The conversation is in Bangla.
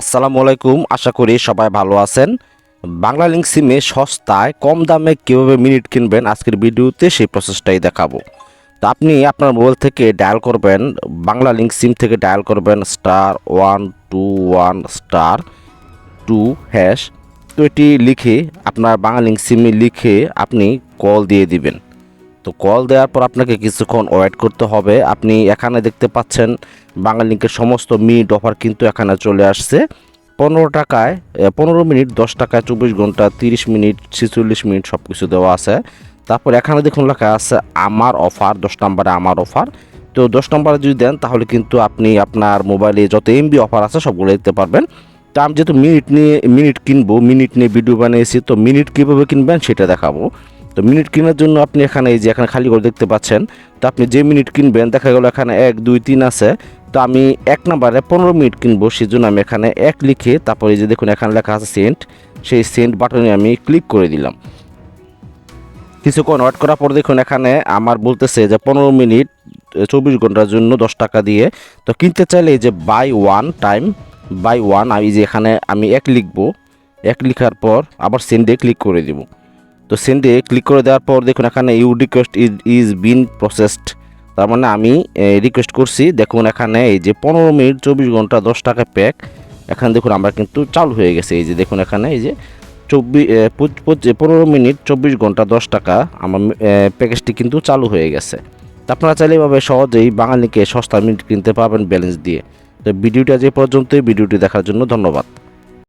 আসসালামু আলাইকুম, আশা করি সবাই ভালো আছেন। বাংলা লিঙ্ক সিমে সস্তায় কম দামে কীভাবে মিনিট কিনবেন আজকের ভিডিওতে সেই প্রসেসটাই দেখাবো। তো আপনি আপনার মোবাইল থেকে ডায়াল করবেন, বাংলা লিঙ্ক সিম থেকে ডায়াল করবেন, star one two one star two hash. তো এটি লিখে আপনার বাংলা লিঙ্ক সিমে লিখে আপনি কল দিয়ে দিবেন। তো কল দেওয়ার পর আপনাকে কিছুক্ষণ ওয়েট করতে হবে। আপনি এখানে দেখতে পাচ্ছেন বাংলা লিঙ্কের সমস্ত মিনিট অফার কিন্তু এখানে চলে আসছে। পনেরো টাকায় পনেরো মিনিট, দশ টাকায়, চব্বিশ ঘণ্টা, তিরিশ মিনিট, ছেচল্লিশ মিনিট সব কিছু দেওয়া আছে। তারপর এখানে দেখুন লেখা আছে, আমার অফার, দশ নম্বরে আমার অফার। তো দশ নম্বরে যদি দেন, তাহলে কিন্তু আপনি আপনার মোবাইলে যত এমবি অফার আছে সবগুলো দেখতে পারবেন। তো আমি যেহেতু মিনিট নিয়ে, মিনিট কিনবো, মিনিট নিয়ে ভিডিও বানিয়েছি, তো মিনিট কীভাবে কিনবেন সেটা দেখাবো। তো মিনিট কেনার জন্য আপনি এখানে এই যে এখানে খালি করে দেখতে পাচ্ছেন, তো আপনি যে মিনিট কিনবেন, দেখা গেল এখানে এক, দুই, তিন আছে, তো আমি এক নাম্বারে পনেরো মিনিট কিনবো সেই জন্য আমি এখানে এক লিখে তারপরে যে দেখুন এখানে লেখা আছে সেন্ট সেই সেন্ট বাটনে আমি ক্লিক করে দিলাম। কিছুক্ষণ ওয়েট করার পর দেখুন এখানে আমার বলতেছে যে পনেরো মিনিট, চব্বিশ ঘণ্টার জন্য দশ টাকা দিয়ে, তো কিনতে চাইলে এই যে buy one time buy one আমি যে এখানে আমি এক লিখব, এক লিখার পর আবার সেন্ডে ক্লিক করে দিব। তো সেন্ডে ক্লিক করে দেওয়ার পর দেখুন এখানে you request is been processed তার মানে আমি রিকোয়েস্ট করছি। দেখুন এখানে এই যে পনেরো মিনিট, চব্বিশ ঘণ্টা, দশ টাকা প্যাক এখানে দেখুন আমরা কিন্তু চালু হয়ে গেছে। এই যে দেখুন এখানে এই যে চব্বিশ পনেরো মিনিট, চব্বিশ ঘণ্টা, দশ টাকা আমার প্যাকেজটি কিন্তু চালু হয়ে গেছে। তো আপনারা চাইলে এভাবে সহজেই বাঙালিকে সস্তা মিনিট কিনতে পারবেন ব্যালেন্স দিয়ে। তো ভিডিওটি এই পর্যন্তই। ভিডিওটি দেখার জন্য ধন্যবাদ।